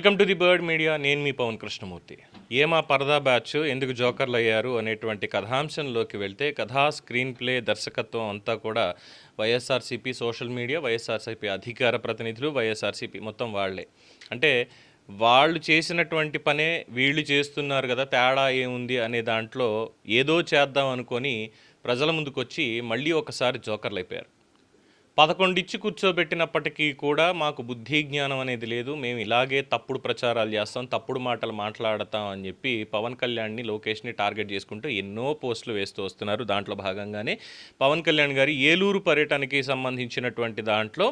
Welcome to the bird media. నేను మీ పవన్ కృష్ణమూర్తి. ఏమా పరదా బ్యాచ్ ఎందుకు జోకర్లు అయ్యారు అనేటువంటి కథాంశంలోకి వెళ్తే కథా స్క్రీన్ ప్లే దర్శకత్వం అంతా కూడా వైఎస్ఆర్సీపీ సోషల్ మీడియా వైఎస్ఆర్సీపీ అధికార ప్రతినిధులు వైఎస్ఆర్సీపీ మొత్తం వాళ్ళే. అంటే వాళ్ళు చేసినటువంటి పనే వీళ్ళు చేస్తున్నారు కదా తేడా ఏముంది అనే దాంట్లో ఏదో చేద్దాం అనుకొని ప్రజల ముందుకొచ్చి మళ్ళీ ఒకసారి జోకర్లు అయిపోయారు పదకొండు ఇచ్చి కూర్చోబెట్టినప్పటికీ కూడా మాకు బుద్ధి జ్ఞానం అనేది లేదు. మేము ఇలాగే తప్పుడు ప్రచారాలు చేస్తాం తప్పుడు మాటలు మాట్లాడతాం అని చెప్పి పవన్ కళ్యాణ్ని లోకేష్ని టార్గెట్ చేసుకుంటూ ఎన్నో పోస్టులు వేస్తూ వస్తున్నారు దాంట్లో భాగంగానే. పవన్ కళ్యాణ్ గారి ఏలూరు పర్యటనకి సంబంధించినటువంటి దాంట్లో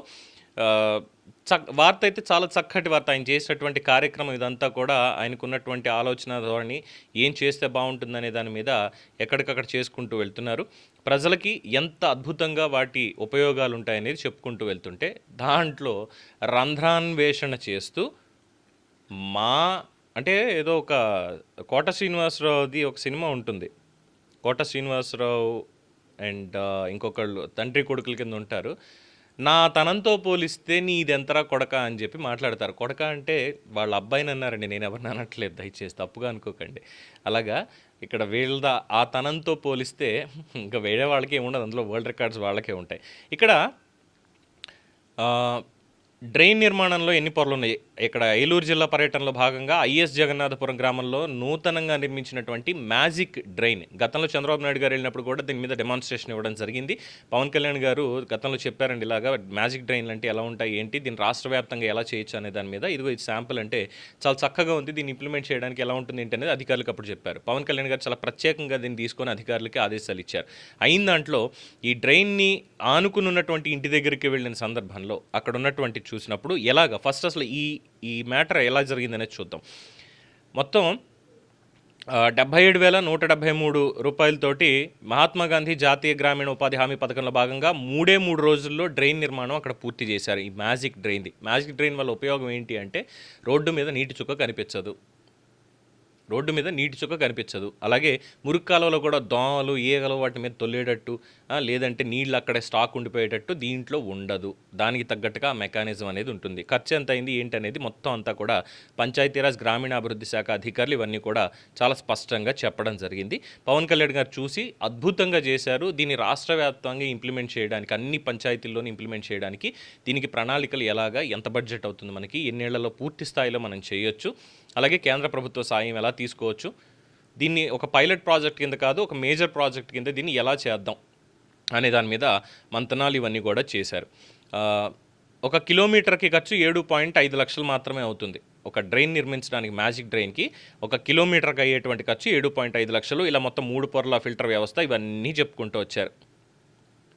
వార్త అయితే చాలా చక్కటి వార్త. ఆయన చేసినటువంటి కార్యక్రమం ఇదంతా కూడా ఆయనకున్నటువంటి ఆలోచన ధోరణి ఏం చేస్తే బాగుంటుందనే దాని మీద ఎక్కడికక్కడ చేసుకుంటూ వెళ్తున్నారు. ప్రజలకి ఎంత అద్భుతంగా వాటి ఉపయోగాలు ఉంటాయనేది చెప్పుకుంటూ వెళ్తుంటే దాంట్లో రంధ్రాన్వేషణ చేస్తూ మా అంటే ఏదో ఒక కోట శ్రీనివాసరావుది ఒక సినిమా ఉంటుంది. కోట శ్రీనివాసరావు అండ్ ఇంకొకళ్ళు తండ్రి కొడుకుల కింద ఉంటారు. నా తనంతో పోలిస్తే నీదెంతరా కొడక అని చెప్పి మాట్లాడతారు. కొడక అంటే వాళ్ళ అబ్బాయిని అన్నారండి నేను ఎవరిని అనట్లేదు దయచేసి తప్పుగా అనుకోకండి. అలాగా ఇక్కడ వీళ్ళ ఆ తనంతో పోలిస్తే ఇంకా వేరే వాళ్ళకి ఏముండదు అందులో వరల్డ్ రికార్డ్స్ వాళ్ళకే ఉంటాయి. ఇక్కడ డ్రైన్ నిర్మాణంలో ఎన్ని పొరలు ఉన్నాయి ఇక్కడ ఏలూరు జిల్లా పర్యటనలో భాగంగా ఐఎస్ జగన్నాథపురం గ్రామంలో నూతనంగా నిర్మించినటువంటి మ్యాజిక్ డ్రైన్. గతంలో చంద్రబాబు నాయుడు గారు వెళ్ళినప్పుడు కూడా దీని మీద డెమాన్స్ట్రేషన్ ఇవ్వడం జరిగింది. పవన్ కళ్యాణ్ గారు గతంలో చెప్పారండి ఇలాగా మ్యాజిక్ డ్రైన్లు అంటే ఎలా ఉంటాయి ఏంటి దీన్ని రాష్ట్ర వ్యాప్తంగా ఎలా చేయొచ్చు అనే దాని మీద ఇదిగో ఇది శాంపుల్ అంటే చాలా చక్కగా ఉంది దీన్ని ఇంప్లిమెంట్ చేయడానికి ఎలా ఉంటుంది ఏంటి అనేది అధికారులకు అప్పుడు చెప్పారు. పవన్ కళ్యాణ్ గారు చాలా ప్రత్యేకంగా దీన్ని తీసుకొని అధికారులకి ఆదేశాలు ఇచ్చారు. అయిన దాంట్లో ఈ డ్రైన్ని ఆనుకుని ఉన్నటువంటి ఇంటి దగ్గరికి వెళ్ళిన సందర్భంలో అక్కడ ఉన్నటువంటి చూసినప్పుడు ఎలాగ? ఫస్ట్ అసలు ఈ ఈ మ్యాటర్ ఎలా జరిగిందనేది చూద్దాం. మొత్తం డెబ్బై ఏడు వేల నూట డెబ్బై మూడు రూపాయలతోటి మహాత్మా గాంధీ జాతీయ గ్రామీణ ఉపాధి హామీ పథకంలో భాగంగా మూడే మూడు రోజుల్లో డ్రైన్ నిర్మాణం అక్కడ పూర్తి చేశారు. ఈ మ్యాజిక్ డ్రైన్ది. మ్యాజిక్ డ్రైన్ వల్ల ఉపయోగం ఏంటి అంటే రోడ్డు మీద నీటి చుక్క కనిపించదు. రోడ్డు మీద నీటి చుక్క కనిపించదు. అలాగే మురికి కాలువలో కూడా దోమలు ఈగలు వాటి మీద తొల్లేటట్టు లేదంటే నీళ్ళు అక్కడే స్టాక్ ఉండిపోయేటట్టు దీంట్లో ఉండదు. దానికి తగ్గట్టుగా మెకానిజం అనేది ఉంటుంది. ఖర్చు ఎంత అయింది ఏంటి అనేది మొత్తం అంతా కూడా పంచాయతీరాజ్ గ్రామీణాభివృద్ధి శాఖ అధికారులు ఇవన్నీ కూడా చాలా స్పష్టంగా చెప్పడం జరిగింది. పవన్ కళ్యాణ్ గారు చూసి అద్భుతంగా చేశారు. దీన్ని రాష్ట్ర వ్యాప్తంగా ఇంప్లిమెంట్ చేయడానికి అన్ని పంచాయతీల్లోనూ ఇంప్లిమెంట్ చేయడానికి దీనికి ప్రణాళికలు ఎలాగా ఎంత బడ్జెట్ అవుతుంది మనకి ఎన్నేళ్ళలో పూర్తి స్థాయిలో మనం చేయొచ్చు. అలాగే కేంద్ర ప్రభుత్వ సాయం ఎలా తీసుకోవచ్చు. దీన్ని ఒక పైలట్ ప్రాజెక్ట్ కింద కాదు ఒక మేజర్ ప్రాజెక్ట్ కింద దీన్ని ఎలా చేద్దాం అనే దాని మీద మంతనాలు ఇవన్నీ కూడా చేశారు. ఒక కిలోమీటర్కి ఖర్చు ఏడు పాయింట్ ఐదు లక్షలు మాత్రమే అవుతుంది. ఒక డ్రైన్ నిర్మించడానికి మ్యాజిక్ డ్రైన్కి ఒక కిలోమీటర్కి అయ్యేటువంటి ఖర్చు ఏడు పాయింట్ ఐదు లక్షలు. ఇలా మొత్తం మూడు పొరల ఫిల్టర్ వ్యవస్థ ఇవన్నీ చెప్పుకుంటూ వచ్చారు.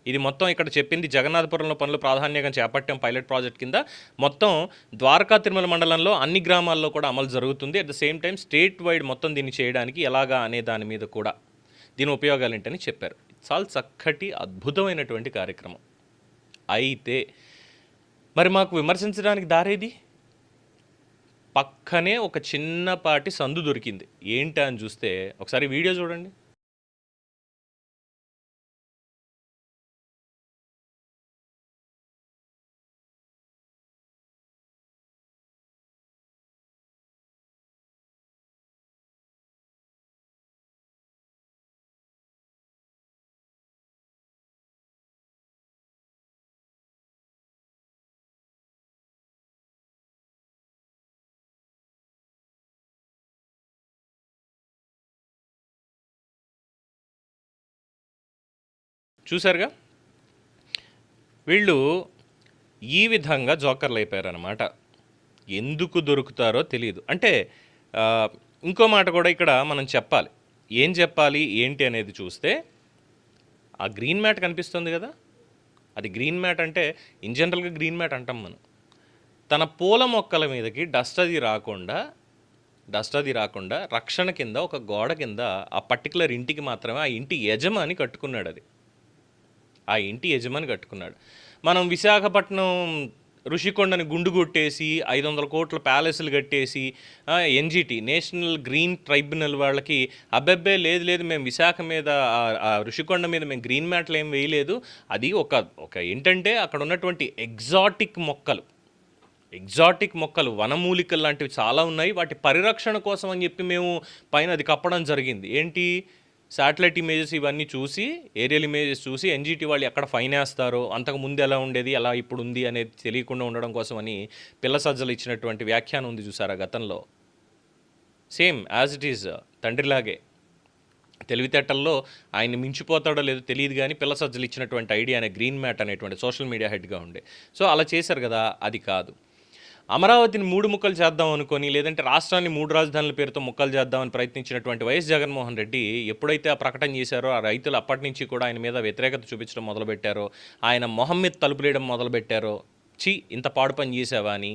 ఇది మొత్తం ఇక్కడ చెప్పింది జగన్నాథపురంలో పనులు ప్రాధాన్యంగా చేపట్టాం పైలట్ ప్రాజెక్ట్ కింద. మొత్తం ద్వారకా తిరుమల మండలంలో అన్ని గ్రామాల్లో కూడా అమలు జరుగుతుంది. At the same time statewide మొత్తం దీన్ని చేయడానికి ఎలాగా అనే దాని మీద కూడా దీని ఉపయోగాలు ఏంటని చెప్పారు. చాలా చక్కటి అద్భుతమైనటువంటి కార్యక్రమం. అయితే మరి మాకు విమర్శించడానికి దారేది? పక్కనే ఒక చిన్నపాటి సందు దొరికింది. ఏంటి అని చూస్తే ఒకసారి వీడియో చూడండి. చూసారుగా వీళ్ళు ఈ విధంగా జోకర్లు అయిపోయారనమాట ఎందుకు దొరుకుతారో తెలియదు. అంటే ఇంకో మాట కూడా ఇక్కడ మనం చెప్పాలి. ఏం చెప్పాలి ఏంటి అనేది చూస్తే ఆ గ్రీన్ మ్యాట్ కనిపిస్తుంది కదా? అది గ్రీన్ మ్యాట్ అంటే ఇన్ జనరల్గా గ్రీన్ మ్యాట్ అంటాం మనం. తన పూల మొక్కల మీదకి డస్ట్ అది రాకుండా డస్ట్ అది రాకుండా రక్షణ కింద ఒక గోడ కింద ఆ పర్టికులర్ ఇంటికి మాత్రమే ఆ ఇంటి యజమాని కట్టుకున్నాడు అది. ఆ ఇంటి యజమాని కట్టుకున్నాడు. మనం విశాఖపట్నం ఋషికొండని గుండు కొట్టేసి ఐదు వందల కోట్ల ప్యాలెస్లు కట్టేసి ఎన్జిటి నేషనల్ గ్రీన్ ట్రైబ్యునల్ వాళ్ళకి అబ్బెబ్బే లేదు లేదు మేము విశాఖ మీద రుషికొండ ఋషికొండ మీద మేము గ్రీన్ మ్యాట్లు ఏం వేయలేదు. అది ఒక ఒక ఏంటంటే అక్కడ ఉన్నటువంటి ఎగ్జాటిక్ మొక్కలు. ఎగ్జాటిక్ మొక్కలు వనమూలికలు లాంటివి చాలా ఉన్నాయి. వాటి పరిరక్షణ కోసం అని చెప్పి మేము పైన అది కప్పడం జరిగింది. ఏంటి? శాటిలైట్ ఇమేజెస్ ఇవన్నీ చూసి ఏరియల్ ఇమేజెస్ చూసి ఎన్జిటి వాళ్ళు ఎక్కడ ఫైన్ వేస్తారో అంతకు ముందు ఎలా ఉండేది ఎలా ఇప్పుడు ఉంది అనేది తెలియకుండా ఉండడం కోసమని పిల్ల సజ్జలు ఇచ్చినటువంటి వ్యాఖ్యానం ఉంది చూసారా గతంలో? సేమ్ యాజ్ ఇట్ ఈజ్ తండ్రిలాగే. తెలివితేటల్లో ఆయన మించిపోతాడో లేదో తెలియదు కానీ పిల్ల సజ్జలు ఇచ్చినటువంటి ఐడియా అనే గ్రీన్ మ్యాట్ అనేటువంటి సోషల్ మీడియా హెడ్గా ఉండే. సో అలా చేశారు కదా అది కాదు. అమరావతిని మూడు ముక్కలు చేద్దాం అనుకొని లేదంటే రాష్ట్రాన్ని మూడు రాజధానుల పేరుతో ముక్కలు చేద్దామని ప్రయత్నించినటువంటి వైఎస్ జగన్మోహన్ రెడ్డి ఎప్పుడైతే ఆ ప్రకటన చేశారో ఆ రైతులు అప్పటి నుంచి కూడా ఆయన మీద వ్యతిరేకత చూపించడం మొదలుపెట్టారో ఆయన మొహం మీద తలుపులేయడం మొదలుపెట్టారో చి ఇంత పాడు పని చేసావా అని.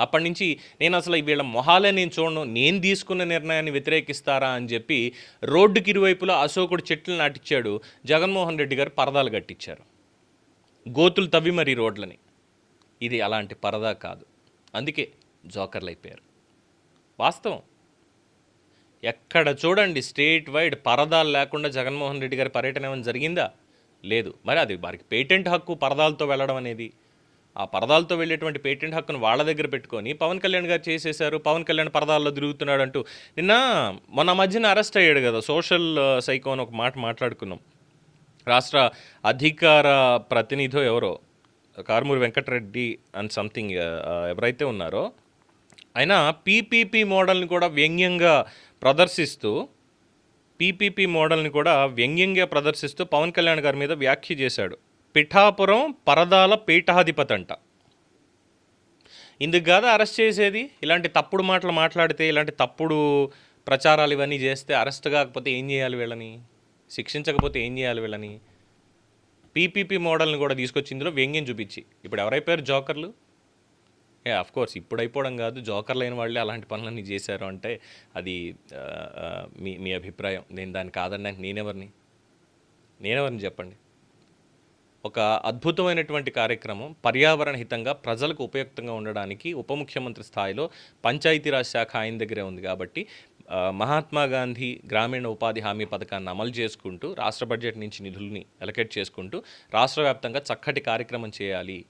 అప్పటి నుంచి నేను అసలు వీళ్ళ మొహాలే నేను చూడను నేను తీసుకున్న నిర్ణయాన్ని వ్యతిరేకిస్తారా అని చెప్పి రోడ్డుకి ఇరువైపులా అశోకుడు చెట్లు నాటిచ్చాడు జగన్మోహన్ రెడ్డి గారు పరదాలు కట్టించారు గోతులు తవ్వి మరి రోడ్లని. ఇది అలాంటి పరదా కాదు. అందుకే జోకర్లు అయిపోయారు. వాస్తవం. ఎక్కడ చూడండి స్టేట్ వైడ్ పరదాలు లేకుండా జగన్మోహన్ రెడ్డి గారి పర్యటన ఏమైనా జరిగిందా? లేదు. మరి అది వారికి పేటెంట్ హక్కు పరదాలతో వెళ్ళడం అనేది. ఆ పరదాలతో వెళ్ళేటువంటి పేటెంట్ హక్కును వాళ్ళ దగ్గర పెట్టుకొని పవన్ కళ్యాణ్ గారు చేసేశారు పవన్ కళ్యాణ్ పరదాల్లో తిరుగుతున్నాడు అంటూ నిన్న మొన్న మధ్యన అరెస్ట్ అయ్యాడు కదా సోషల్ సైకో అని ఒక మాట మాట్లాడుకున్నాం. రాష్ట్ర అధికార ప్రతినిధో ఎవరో Karumuri Venkata Reddy and something uh, uh, ఎవరైతే ఉన్నారో ఆయన పీపీపీ మోడల్ని కూడా వ్యంగ్యంగా ప్రదర్శిస్తూ పీపీపీ మోడల్ని కూడా వ్యంగ్యంగా ప్రదర్శిస్తూ పవన్ కళ్యాణ్ గారి మీద వ్యాఖ్య చేశాడు. పిఠాపురం పరదాల పీఠాధిపతి అంట. ఇందుకు కాదా అరెస్ట్ చేసేది? ఇలాంటి తప్పుడు మాటలు మాట్లాడితే ఇలాంటి తప్పుడు ప్రచారాలు ఇవన్నీ చేస్తే అరెస్ట్ కాకపోతే ఏం చేయాలి వీళ్ళని? శిక్షించకపోతే ఏం చేయాలి వీళ్ళని? పీపీపీ మోడల్ని కూడా తీసుకొచ్చి ఇందులో వ్యంగ్యం చూపించి. ఇప్పుడు ఎవరైపోయారు జోకర్లు? ఏ కోర్స్ ఇప్పుడు అయిపోవడం కాదు. జోకర్లు అయిన వాళ్ళే అలాంటి పనులన్నీ చేశారు అంటే అది మీ మీ అభిప్రాయం. నేను దాన్ని కాదనడానికి నేనెవరిని? నేనెవరిని చెప్పండి? ఒక అద్భుతమైనటువంటి కార్యక్రమం పర్యావరణ హితంగా ప్రజలకు ఉపయుక్తంగా ఉండడానికి ఉప ముఖ్యమంత్రి స్థాయిలో పంచాయతీరాజ్ శాఖ ఆయన దగ్గరే ఉంది కాబట్టి మహాత్మా గాంధీ గ్రామీణ ఉపాధి హామీ పథకాన్ని అమలు చేసుకుంటూ రాష్ట్ర బడ్జెట్ నుంచి నిధుల్ని అలకేట్ చేసుకుంటూ రాష్ట్ర వ్యాప్తంగా చక్కటి కార్యక్రమం చేయాలి.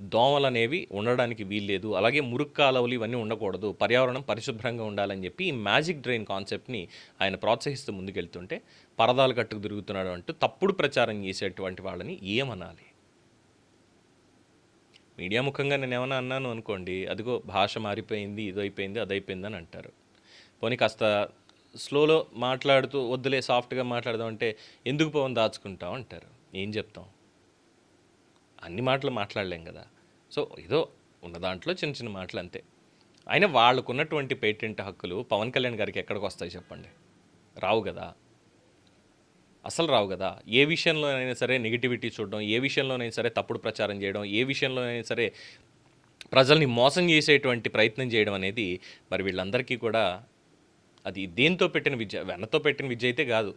దోమలు అనేవి ఉండడానికి వీల్లేదు. అలాగే మురుగు కాలువలు ఇవన్నీ ఉండకూడదు. పర్యావరణం పరిశుభ్రంగా ఉండాలని చెప్పి ఈ మ్యాజిక్ డ్రైన్ కాన్సెప్ట్ని ఆయన ప్రోత్సహిస్తూ ముందుకెళ్తుంటే పరదాలు కట్టుకు తిరుగుతున్నాడు అంటూ తప్పుడు ప్రచారం చేసేటువంటి వాళ్ళని ఏమనాలి? మీడియా ముఖంగా నేను ఏమైనా అన్నాను అనుకోండి అదిగో భాష మారిపోయింది ఇది అయిపోయింది అది అయిపోయింది అని అంటారు. పోనీ కాస్త స్లోలో మాట్లాడుతూ వద్దులే సాఫ్ట్గా మాట్లాడదాం అంటే ఎందుకు పవన్ దాచుకుంటాం అంటారు. ఏం చెప్తాం? అన్ని మాటలు మాట్లాడలేం కదా. సో ఏదో ఉన్న దాంట్లో చిన్న చిన్న మాటలు అంతే. అయినా వాళ్ళకున్నటువంటి పేటెంట్ హక్కులు పవన్ కళ్యాణ్ గారికి ఎక్కడికి వస్తాయి చెప్పండి? రావు కదా. అసలు రావు కదా. ఏ విషయంలోనైనా సరే నెగిటివిటీ చూడడం ఏ విషయంలోనైనా సరే తప్పుడు ప్రచారం చేయడం ఏ విషయంలోనైనా సరే ప్రజల్ని మోసం చేసేటువంటి ప్రయత్నం చేయడం అనేది మరి వీళ్ళందరికీ కూడా అది దేంతో పెట్టిన విద్య? వెన్నతో పెట్టిన విద్య అయితే కాదు.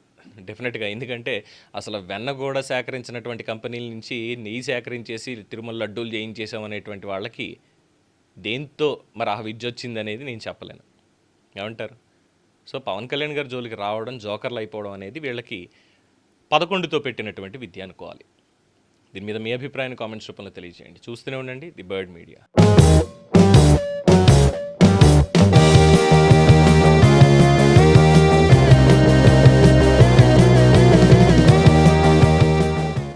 డెఫినెట్గా ఎందుకంటే అసలు వెన్న కూడా సేకరించినటువంటి కంపెనీల నుంచి నెయ్యి సేకరించేసి తిరుమల లడ్డూలు చేయించేసామనేటువంటి వాళ్ళకి దేంతో మరి ఆ విద్య వచ్చింది అనేది నేను చెప్పలేను. ఏమంటారు? సో పవన్ కళ్యాణ్ గారి జోలికి రావడం జోకర్లు అయిపోవడం అనేది వీళ్ళకి పదకొండుతో పెట్టినటువంటి విద్య అనుకోవాలి. దీని మీద మీ అభిప్రాయాన్ని కామెంట్స్ రూపంలో తెలియజేయండి. చూస్తూనే ఉండండి ది బర్డ్ మీడియా.